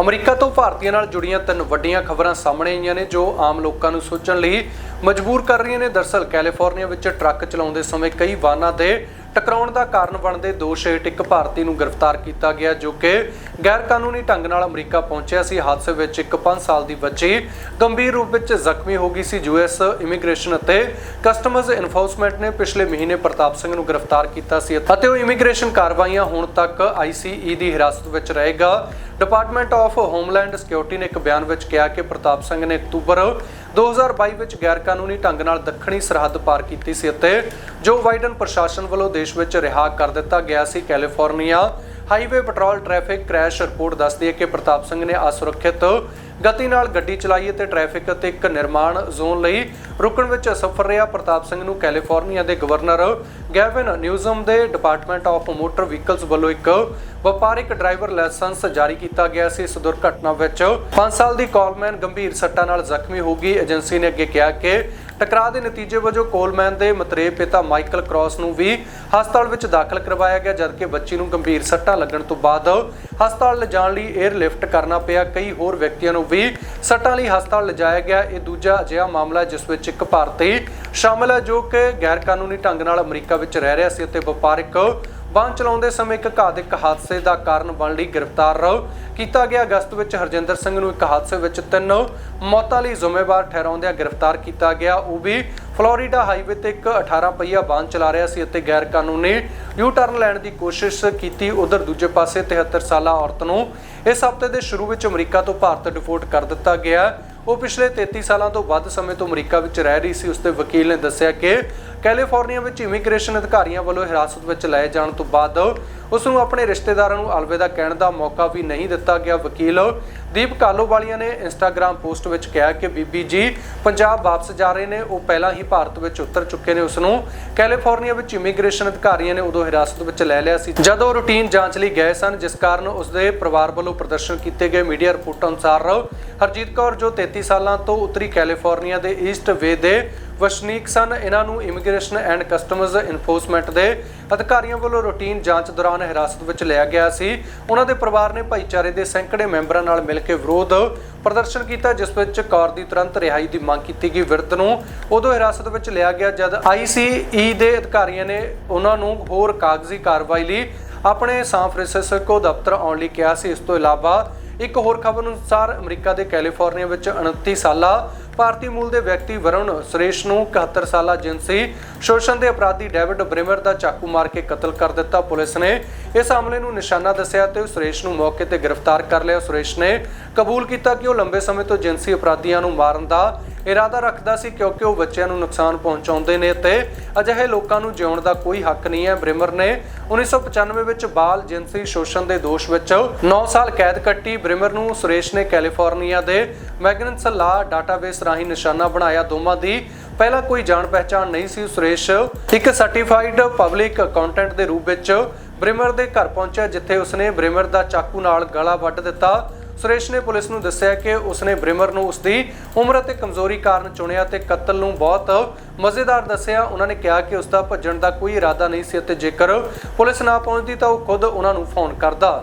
America ਤੋਂ ਭਾਰਤੀਆਂ ਨਾਲ ਜੁੜੀਆਂ ਤਿੰਨ ਵੱਡੀਆਂ ਖਬਰਾਂ ਸਾਹਮਣੇ ਆਈਆਂ ਨੇ, ਜੋ ਆਮ ਲੋਕਾਂ ਨੂੰ ਸੋਚਣ ਲਈ ਮਜਬੂਰ ਕਰ ਰਹੀਆਂ ਨੇ। ਦਰਸਲ ਕੈਲੀਫੋਰਨੀਆ ਵਿੱਚ ਟਰੱਕ ਚਲਾਉਂਦੇ ਸਮੇਂ ਕਈ ਵਾਹਨਾਂ ਦੇ ਟਕਰਾਉਣ ਦਾ ਕਾਰਨ ਬਣਦੇ ਦੋਸ਼ ਹੇਠ ਇੱਕ ਭਾਰਤੀ ਨੂੰ ਗ੍ਰਿਫਤਾਰ ਕੀਤਾ ਗਿਆ, ਜੋ ਕਿ ਗੈਰ ਕਾਨੂੰਨੀ ਢੰਗ ਨਾਲ ਅਮਰੀਕਾ ਪਹੁੰਚਿਆ ਸੀ। ਹਾਦਸੇ ਵਿੱਚ ਇੱਕ 5 ਸਾਲ ਦੀ ਬੱਚੀ ਗੰਭੀਰ ਰੂਪ ਵਿੱਚ ਜ਼ਖਮੀ ਹੋ ਗਈ ਸੀ। ਯੂਐਸ ਇਮੀਗ੍ਰੇਸ਼ਨ ਅਤੇ ਕਸਟਮਜ਼ ਇਨਫੋਰਸਮੈਂਟ ਨੇ ਪਿਛਲੇ ਮਹੀਨੇ ਪ੍ਰਤਾਪ ਸਿੰਘ ਨੂੰ ਗ੍ਰਿਫਤਾਰ ਕੀਤਾ ਸੀ ਅਤੇ ਉਹ ਇਮੀਗ੍ਰੇਸ਼ਨ ਕਾਰਵਾਈਆਂ ਹੁਣ ਤੱਕ ਆਈਸੀਈ ਦੀ ਹਿਰਾਸਤ ਵਿੱਚ ਰਹੇਗਾ। ਡਿਪਾਰਟਮੈਂਟ ਆਫ ਹੋਮਲੈਂਡ ਸਿਕਿਉਰਿਟੀ ਨੇ ਇੱਕ ਬਿਆਨ ਵਿੱਚ ਕਿਹਾ ਕਿ ਪ੍ਰਤਾਪ ਸਿੰਘ ਨੇ ਅਕਤੂਬਰ 2022 ਵਿੱਚ ਗੈਰ ਕਾਨੂੰਨੀ ਢੰਗ ਨਾਲ ਦੱਖਣੀ ਸਰਹੱਦ ਪਾਰ ਕੀਤੀ ਸੀ ਅਤੇ ਜੋ ਬਾਈਡਨ ਪ੍ਰਸ਼ਾਸਨ ਵੱਲੋਂ ਦੇਸ਼ ਵਿੱਚ ਰਿਹਾ ਕਰ ਦਿੱਤਾ ਗਿਆ ਸੀ, California highway patrol traffic crash report ਦੱਸਦੀ ਹੈ ਕਿ ਪ੍ਰਤਾਪ ਸਿੰਘ ਨੇ ਅਸੁਰੱਖਿਅਤ ਗਤੀ ਨਾਲ ਗੱਡੀ ਚਲਾਈ ਅਤੇ ਟ੍ਰੈਫਿਕ ਅਤੇ ਇੱਕ ਨਿਰਮਾਣ ਜ਼ੋਨ ਲਈ ਰੁਕਣ ਵਿੱਚ ਅਸਫਲ ਰਿਹਾ। ਪ੍ਰਤਾਪ ਸਿੰਘ ਨੂੰ ਕੈਲੀਫੋਰਨੀਆ ਦੇ ਗਵਰਨਰ ਗੈਵਨ ਨਿਊਜ਼ਮ ਦੇ ਡਿਪਾਰਟਮੈਂਟ ਆਫ ਮੋਟਰ ਵਹੀਕਲਸ ਵੱਲੋਂ ਇੱਕ ਵਪਾਰਿਕ ਡਰਾਈਵਰ ਲਾਇਸੈਂਸ ਜਾਰੀ ਕੀਤਾ ਗਿਆ ਸੀ। ਇਸ ਦੁਰਘਟਨਾ ਵਿੱਚ 5 ਸਾਲ ਦੀ ਕਾਲਮੈਨ ਗੰਭੀਰ ਸੱਟਾਂ ਨਾਲ ਜ਼ਖਮੀ ਹੋ ਗਈ। ਏਜੰਸੀ ਨੇ ਅੱਗੇ ਕਿਹਾ ਕਿ ਟਕਰਾਅ ਦੇ ਨਤੀਜੇ ਵਜੋਂ ਕੋਲਮੈਨ ਦੇ ਮਤਰੇ ਪਿਤਾ ਮਾਈਕਲ ਕ੍ਰਾਸ ਨੂੰ ਵੀ ਹਸਪਤਾਲ ਵਿੱਚ ਦਾਖਲ ਕਰਵਾਇਆ ਗਿਆ, ਜਦਕਿ ਬੱਚੀ ਨੂੰ ਗੰਭੀਰ ਸੱਟਾਂ ਲੱਗਣ ਤੋਂ ਬਾਅਦ ਹਸਪਤਾਲ ਲਿਜਾਣ ਲਈ 에ਅਰ ਲਿਫਟ ਕਰਨਾ ਪਿਆ। ਕਈ ਹੋਰ ਵਿਅਕਤੀਆਂ ਨੂੰ ਵੀ ਸੱਟਾਂ ਲਈ ਹਸਪਤਾਲ ਲਿਜਾਇਆ ਗਿਆ। ਇਹ ਦੂਜਾ ਅਜਿਹਾ ਮਾਮਲਾ ਜਿਸ ਵਿੱਚ ਇੱਕ ਭਾਰਤੀ ਸ਼ਾਮਲ ਹੈ ਜੋ ਕਿ ਗੈਰ ਕਾਨੂੰਨੀ ਢੰਗ ਨਾਲ ਅਮਰੀਕਾ ਵਿੱਚ ਰਹਿ ਰਿਹਾ ਸੀ ਅਤੇ ਵਪਾਰਕ ਵਾਹਨ ਚਲਾਉਂਦੇ ਸਮੇਂ ਇੱਕ ਘਾਤਕ ਹਾਦਸੇ ਦਾ ਕਾਰਨ ਬਣ ਲਈ ਗ੍ਰਿਫਤਾਰ ਕੀਤਾ ਗਿਆ। ਅਗਸਤ ਵਿੱਚ ਹਰਜਿੰਦਰ ਸਿੰਘ ਨੂੰ ਇੱਕ ਹਾਦਸੇ ਵਿੱਚ ਤਿੰਨ ਮੌਤਾਂ ਲਈ ਜ਼ਿੰਮੇਵਾਰ ਠਹਿਰਾਉਂਦਿਆਂ ਗ੍ਰਿਫਤਾਰ ਕੀਤਾ ਗਿਆ। ਉਹ ਵੀ ਫਲੋਰੀਡਾ ਹਾਈਵੇ ਤੇ ਇੱਕ 18 ਪਹੀਆ ਵਾਹਨ ਚਲਾ ਰਿਹਾ ਸੀ ਅਤੇ ਗੈਰ ਕਾਨੂੰਨੀ ਯੂ ਟਰਨ ਲੈਣ ਦੀ ਕੋਸ਼ਿਸ਼ ਕੀਤੀ। ਉਧਰ ਦੂਜੇ ਪਾਸੇ 73 ਸਾਲਾ ਔਰਤ ਨੂੰ ਇਸ ਹਫ਼ਤੇ ਦੇ ਸ਼ੁਰੂ ਵਿੱਚ ਅਮਰੀਕਾ ਤੋਂ ਭਾਰਤ ਡਿਪੋਰਟ ਕਰ ਦਿੱਤਾ ਗਿਆ। ਉਹ ਪਿਛਲੇ 33 ਸਾਲਾਂ ਤੋਂ ਵੱਧ ਸਮੇਂ ਤੋਂ ਅਮਰੀਕਾ ਵਿੱਚ ਰਹਿ ਰਹੀ ਸੀ। ਉਸਦੇ ਵਕੀਲ ਨੇ ਦੱਸਿਆ ਕਿ ਕੈਲੀਫੋਰਨੀਆ ਵਿੱਚ ਇਮੀਗ੍ਰੇਸ਼ਨ ਅਧਿਕਾਰੀਆਂ ਵੱਲੋਂ ਹਿਰਾਸਤ ਵਿੱਚ ਲਏ ਜਾਣ ਤੋਂ ਬਾਅਦ ਉਸ ਨੂੰ ਆਪਣੇ ਰਿਸ਼ਤੇਦਾਰਾਂ ਨੂੰ ਅਲਵਿਦਾ ਕਹਿਣ ਦਾ ਮੌਕਾ ਵੀ ਨਹੀਂ ਦਿੱਤਾ ਗਿਆ। ਵਕੀਲ ਦੀਪ ਕਾਲੋਵਾਲੀਆ ਨੇ ਇੰਸਟਾਗ੍ਰam ਪੋਸਟ ਵਿੱਚ ਕਿਹਾ ਕਿ ਬੀਬੀ ਜੀ, ਪੰਜਾਬ ਵਾਪਸ ਜਾ ਰਹੇ ਨੇ, ਉਹ ਪਹਿਲਾਂ ਹੀ ਭਾਰਤ ਵਿੱਚ ਉਤਰ ਚੁੱਕੇ ਨੇ ਉਸ ਨੂੰ ਕੈਲੀਫੋਰਨੀਆ ਵਿੱਚ ਇਮੀਗ੍ਰੇਸ਼ਨ ਅਧਿਕਾਰੀਆਂ ਨੇ ਉਦੋਂ ਹਿਰਾਸਤ ਵਿੱਚ ਲੈ ਲਿਆ ਸੀ। ਜਦੋਂ ਰੂਟੀਨ ਜਾਂਚ ਲਈ ਗਏ ਸਨ, ਜਿਸ ਕਾਰਨ ਉਸ ਦੇ ਪਰਿਵਾਰ ਵੱਲੋਂ ਪ੍ਰਦਰਸ਼ਨ ਕੀਤੇ ਗਏ ਮੀਡੀਆ ਰਿਪੋਰਟਾਂ ਅਨੁਸਾਰ ਹਰਜੀਤ ਕੌਰ, ਜੋ 33 ਸਾਲਾਂ ਤੋਂ ਉੱਤਰੀ ਕੈਲੀਫੋਰਨੀਆ ਦੇ ਈਸਟ ਵੇ ਦੇ ਵਸਨੀਕ ਸਨ, ਇਹਨਾਂ ਨੂੰ ਇਮੀਗ੍ਰੇਸ਼ਨ ਐਂਡ ਕਸਟਮਜ਼ ਇਨਫੋਰਸਮੈਂਟ ਦੇ ਅਧਿਕਾਰੀਆਂ ਵੱਲੋਂ ਰੂਟੀਨ ਜਾਂਚ ਦੌਰਾਨ ਹਿਰਾਸਤ ਵਿੱਚ ਲਿਆ ਗਿਆ ਸੀ। ਉਹਨਾਂ ਦੇ ਪਰਿਵਾਰ ਨੇ ਭਾਈਚਾਰੇ ਦੇ ਸੈਂਕੜੇ ਮੈਂਬਰਾਂ ਨਾਲ ਮਿਲ ਕੇ ਵਿਰੋਧ ਪ੍ਰਦਰਸ਼ਨ ਕੀਤਾ, ਜਿਸ ਵਿੱਚ ਕੌਰ ਦੀ ਤੁਰੰਤ ਰਿਹਾਈ ਦੀ ਮੰਗ ਕੀਤੀ ਗਈ। ਵਿਰਧ ਨੂੰ ਉਦੋਂ ਹਿਰਾਸਤ ਵਿੱਚ ਲਿਆ ਗਿਆ ਜਦ ਆਈਸੀਈ ਦੇ ਅਧਿਕਾਰੀਆਂ ਨੇ ਉਹਨਾਂ ਨੂੰ ਹੋਰ ਕਾਗਜ਼ੀ ਕਾਰਵਾਈ ਲਈ ਆਪਣੇ ਸਾਨ ਫ੍ਰਾਂਸਿਸਕੋ ਦਫ਼ਤਰ ਆਉਣ ਲਈ ਕਿਹਾ ਸੀ। ਇਸ ਤੋਂ ਇਲਾਵਾ ਇੱਕ ਹੋਰ ਖਬਰ ਅਨੁਸਾਰ ਅਮਰੀਕਾ ਦੇ ਕੈਲੀਫੋਰਨੀਆ ਵਿੱਚ 29 ਸਾਲਾ ਭਾਰਤੀ ਮੂਲ ਦੇ ਵਿਅਕਤੀ ਵਰੁਣ ਸੁਰੇਸ਼ ਨੂੰ 71 ਸਾਲਾ ਜਿੰਸੀ ਸ਼ੋਸ਼ਣ ਦੇ ਅਪਰਾਧੀ ਡੇਵਿਡ ਬ੍ਰਿਮਰ ਦਾ ਚਾਕੂ ਮਾਰ ਕੇ ਕਤਲ ਕਰ ਦਿੱਤਾ। ਪੁਲਿਸ ਨੇ ਇਸ ਹਮਲੇ ਨੂੰ ਨਿਸ਼ਾਨਾ ਦੱਸਿਆ ਤੇ ਸੁਰੇਸ਼ ਨੂੰ ਮੌਕੇ ਤੇ ਗ੍ਰਿਫਤਾਰ ਕਰ ਲਿਆ। ਸੁਰੇਸ਼ ਨੇ ਕਬੂਲ ਕੀਤਾ ਕਿ ਉਹ ਲੰਬੇ ਸਮੇਂ ਤੋਂ ਜਿੰਸੀ ਅਪਰਾਧੀਆਂ ਨੂੰ ਮਾਰਨ ਦਾ ਇਰਾਦਾ ਰੱਖਦਾ ਸੀ ਕਿਉਂਕਿ ਉਹ ਬੱਚਿਆਂ ਨੂੰ ਨੁਕਸਾਨ ਪਹੁੰਚਾਉਂਦੇ ਨੇ ਤੇ ਅਜਿਹੇ ਲੋਕਾਂ ਨੂੰ ਜਿਉਣ ਦਾ ਕੋਈ ਹੱਕ ਨਹੀਂ ਹੈ। ਬ੍ਰਿਮਰ ਨੇ 1995 ਵਿੱਚ ਬਾਲ ਜਿੰਸੀ ਸ਼ੋਸ਼ਣ ਦੇ ਦੋਸ਼ ਵਿੱਚ 9 ਸਾਲ ਕੈਦ ਕੱਟੀ। ਬ੍ਰਿਮਰ ਨੂੰ ਸੁਰੇਸ਼ ਨੇ ਕੈਲੀਫੋਰਨੀਆ ਦੇ ਮੈਗਨਸ ਲਾ ਡਾਟਾਬੇਸ ਰਾਹੀਂ ਨਿਸ਼ਾਨਾ ਬਣਾਇਆ। ਦੋਵਾਂ ਦੀ ਪਹਿਲਾਂ ਕੋਈ ਜਾਣ ਪਹਿਚਾਣ ਨਹੀਂ ਸੀ ਸੁਰੇਸ਼। ਇੱਕ ਸਰਟੀਫਾਈਡ ਪਬਲਿਕ ਅਕਾਊਂਟੈਂਟ ਦੇ ਰੂਪ ਵਿੱਚ ਬ੍ਰਿਮਰ ਦੇ ਘਰ ਪਹੁੰਚਿਆ, ਜਿੱਥੇ ਉਸਨੇ ਬ੍ਰਿਮਰ ਦਾ ਚਾਕੂ ਨਾਲ ਗਲਾ ਵੱਢ ਦਿੱਤਾ। ਸੁਰੇਸ਼ ਨੇ ਪੁਲਿਸ ਨੂੰ ਦੱਸਿਆ ਕਿ ਉਸਨੇ ਬ੍ਰਿਮਰ ਨੂੰ ਉਸਦੀ ਉਮਰ ਅਤੇ ਕਮਜ਼ੋਰੀ ਕਾਰਨ ਚੁਣਿਆ ਤੇ ਕਤਲ ਨੂੰ ਬਹੁਤ ਮਜ਼ੇਦਾਰ ਦੱਸਿਆ। ਉਹਨਾਂ ਨੇ ਕਿਹਾ ਕਿ ਉਸਦਾ ਭੱਜਣ ਦਾ ਕੋਈ ਇਰਾਦਾ ਨਹੀਂ ਸੀ ਅਤੇ ਜੇਕਰ ਪੁਲਿਸ ਨਾ ਪਹੁੰਚਦੀ ਤਾਂ ਉਹ ਖੁਦ ਉਹਨਾਂ ਨੂੰ ਫੋਨ ਕਰਦਾ।